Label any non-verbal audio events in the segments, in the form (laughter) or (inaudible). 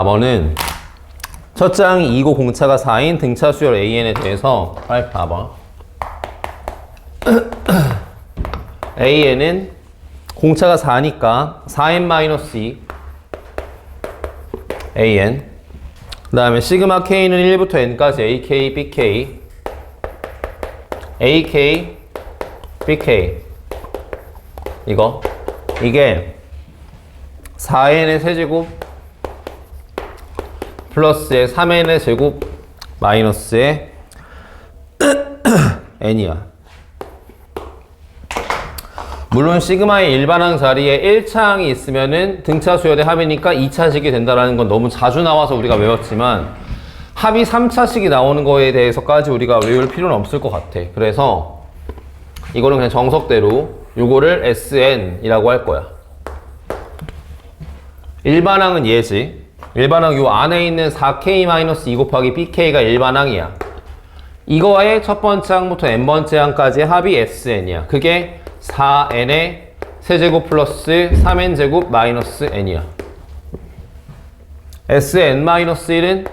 4번은 첫 장이 2고 공차가 4인 등차 수열 AN에 대해서 빨리 봐봐. AN은 공차가 4니까 4n-2 AN 그 다음에 시그마 K는 1부터 N까지 AK, BK AK, BK 이거. 이게 4n의 세제곱 플러스의 3n의 제곱 마이너스의 (clears throat) n이야. 물론 시그마의 일반항 자리에 1차항이 있으면은 등차 수열의 합이니까 2차식이 된다라는 건 너무 자주 나와서 우리가 외웠지만 합이 3차식이 나오는 거에 대해서까지 우리가 외울 필요는 없을 것 같아. 그래서 이거는 그냥 정석대로 요거를 SN이라고 할 거야. 일반항은 얘지. 일반항 요 안에 있는 4K-2 곱하기 BK가 일반항이야. 이거의 첫 번째 항부터 n번째 항까지 합이 SN이야. 그게 4n의 세제곱 플러스 3n제곱 마이너스 n이야. SN-1은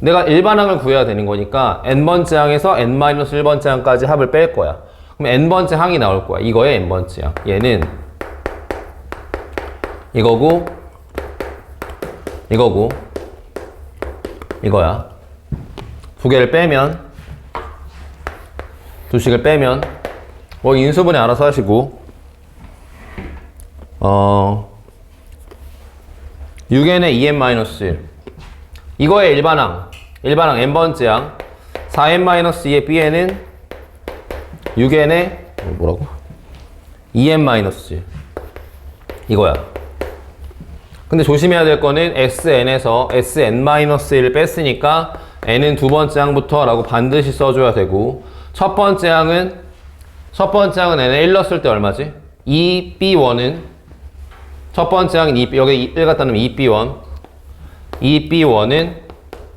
내가 일반항을 구해야 되는 거니까 n번째 항에서 n-1번째 항까지 합을 뺄 거야. 그럼 n번째 항이 나올 거야. 이거의 n번째 항. 얘는 이거고 이거고. 이거야. 두 개를 빼면 두 식을 빼면 뭐 인수분해 알아서 하시고. 어 6n의 2n-1 이거의 일반항 일반항 n번째 항. 4n-2의 bn은 6n의 뭐라고? 2n-1 이거야 근데 조심해야 될 거는 SN에서 SN-1을 뺐으니까 N은 두 번째 항부터 라고 반드시 써줘야 되고 첫 번째 항은 첫 번째 항은 N에 1 넣었을 때 얼마지? 2B1은 첫 번째 항은 2, 여기 1 갖다 놓으면 2B1 2B1은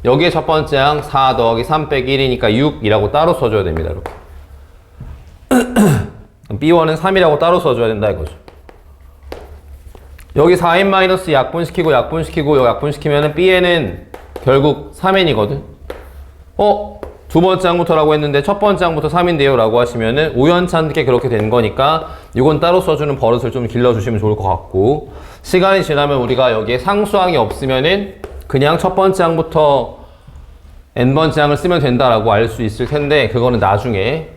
여기에 첫 번째 항 4 더하기 3 빼기 1이니까 6이라고 따로 써줘야 됩니다 이렇게. (clears throat) B1은 3이라고 따로 써줘야 된다 이거죠 여기 4n 마이너스 약분시키고 약분시키고 약분시키면은 bn은 결국 3n이거든. 어? 두 번째 항부터라고 했는데 첫 번째 항부터 3인데요 라고 하시면은 우연찮게 그렇게 된 거니까 이건 따로 써주는 버릇을 좀 길러주시면 좋을 것 같고 시간이 지나면 우리가 여기에 상수항이 없으면은 그냥 첫 번째 항부터 n번째 항을 쓰면 된다라고 알 수 있을 텐데 그거는 나중에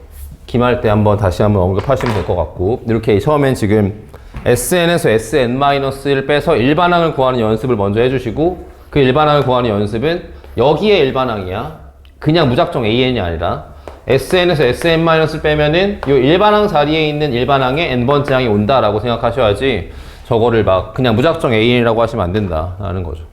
기말 때 한번 다시 한번 언급하시면 될 것 같고 이렇게 처음엔 지금 SN에서 SN-를 빼서 일반항을 구하는 연습을 먼저 해주시고 그 일반항을 구하는 연습은 여기에 일반항이야. 그냥 무작정 AN이 아니라 SN에서 SN-을 빼면은 이 일반항 자리에 있는 일반항에 n번째 항이 온다라고 생각하셔야지 저거를 막 그냥 무작정 AN이라고 하시면 안 된다라는 거죠.